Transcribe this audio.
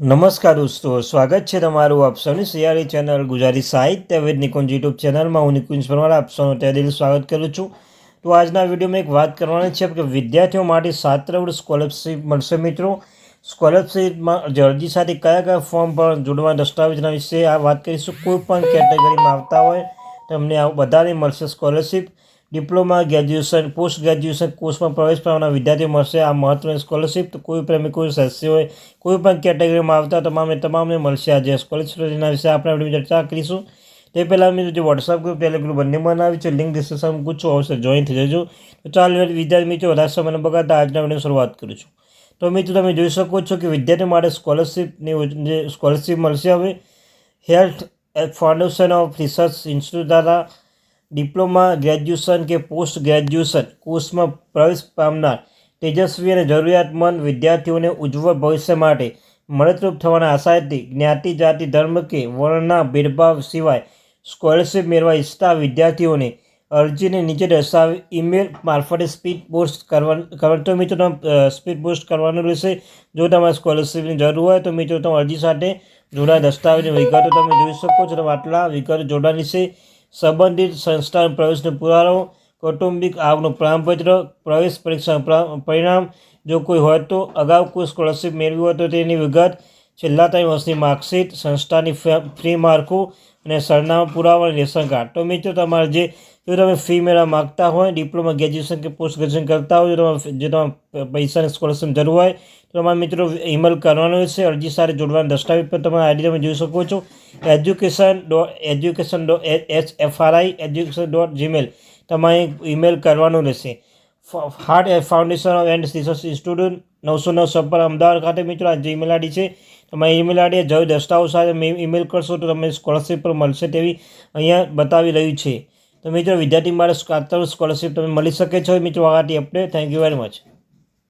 નમસ્કાર દોસ્તો, સ્વાગત છે તમારું આપ સૌની સિયારી ચેનલ ગુજરાતી સાહિત્ય વેદ નિકુંજ યુટ્યુબ ચેનલમાં હું નિકુંજ પરમાર, આપ તહે દિલ સ્વાગત કરું છું. તો આજના વિડીયોમાં એક વાત કરવાની છે કે વિદ્યાર્થીઓ માટે છાત્રવૃત્તિ સ્કોલરશીપ મળશે મિત્રો. સ્કોલરશીપમાં જે અરજી સાથે કયા કયા ફોર્મ પર જોડવા દસ્તાવેજના વિશે આ વાત કરીશું. કોઈ પણ કેટેગરીમાં આવતા હોય, તમને આ બધાને મળશે scholarship diploma, graduation post graduation કોર્સમાં પ્રવેશ પામવાના વિદ્યાર્થીઓ મળશે. આ મહત્વની સ્કોલરશિપ, કોઈ પ્રેમી કોઈ સસ્ય હોય, કોઈ પણ કેટેગરીમાં આવતા તમામને તમામને મળશે. આજે સ્કોલરશીપ એના વિશે આપણે ચર્ચા કરીશું. તે પહેલાં મેં જે વોટ્સઅપ ગ્રુપ ટેલિગ્રુપ બંને બનાવી છે લિંક ડિસ્ક્રિપ્શન પૂછો આવશે જોઈન થઈ જજો. તો ચાલો વિદ્યાર્થી મિત્રો, વધારે સમયને બગાડતા આજના વીડિયો શરૂઆત કરું છું. તો મિત્રો, તમે જોઈ શકો છો કે વિદ્યાર્થીઓ માટે સ્કોલરશિપની જે સ્કોલરશીપ મળશે હવે. Health foundation of research institute દ્વારા ડિપ્લોમા ગ્રેજ્યુએશન કે પોસ્ટ ગ્રેજ્યુએશન કોર્સમાં પ્રવેશ પામનાર તેજસ્વી અને જરૂરિયાતમંદ વિદ્યાર્થીઓને ઉજ્જવળ ભવિષ્ય માટે મદદરૂપ થવાના આશાથી જ્ઞાતિ, જાતિ, ધર્મ કે વર્ણના ભેદભાવ સિવાય સ્કોલરશીપ મેળવવા ઈચ્છતા વિદ્યાર્થીઓને અરજીને નીચે દર્શાવી ઈમેલ મારફતે સ્પીડ પોસ્ટ કરવા કરવા તો મિત્રો, તમે સ્પીડ પોસ્ટ કરવાનું રહેશે. જો તમારે સ્કોલરશીપની જરૂર હોય તો મિત્રો, તમે અરજી સાથે જોડા દસ્તાવેજની વિગતો તમે જોઈ શકો છો. તમે આટલા વિગતો જોડાની છે. સંબંધિત સંસ્થાનો પ્રવેશનો પુરાવો, કૌટુંબિક આવકનું પ્રમાણપત્ર પ્રવેશ પરીક્ષાનું પરિણામ જો કોઈ હોય તો અગાઉ કોઈ સ્કોલરશીપ મેળવી હોય તો તેની વિગત છેલ્લા ત્રણ વર્ષની માર્કશીટ, સંસ્થાની ફ્રી માળખું અને સરનામા પુરાવા અને રેશન કાર્ડ. તો મિત્રો તમારે જે, જો તમે ફી મેળવવા માગતા હોય, ડિપ્લોમા, ગ્રેજ્યુએશન કે પોસ્ટ ગ્રેજ્યુએશન કરતા હોય, જો તમે જે તમે પૈસાની સ્કોલરશીપ જરૂર હોય, તો તમારા મિત્રો ઈમેલ કરવાનો છે. અરજી સાથે જોડવાના દસ્તાવેજ પર તમારા આઈડી તમે જોઈ શકો છો. Education dot education dot H F R I education dot Gmail તમારે ઈમેલ કરવાનું રહેશે. Heart foundation of and research institute નવસો નવ સપર અમદાવાદ ખાતે મિત્રો આ ઈમેલ આઈડી છે. તમારી ઈમેલ આઈડી જો દસ્તાવેજ સાથે ઈમેલ કરશો તો તમને સ્કોલરશીપ પર મળશે તેવી અહીંયા બતાવી રહ્યું છે. તો મિત્રો વિદ્યાર્થી માટે સ્કોલરશિપ તમે મળી શકે છો. મિત્રો આગળથી update thank you very much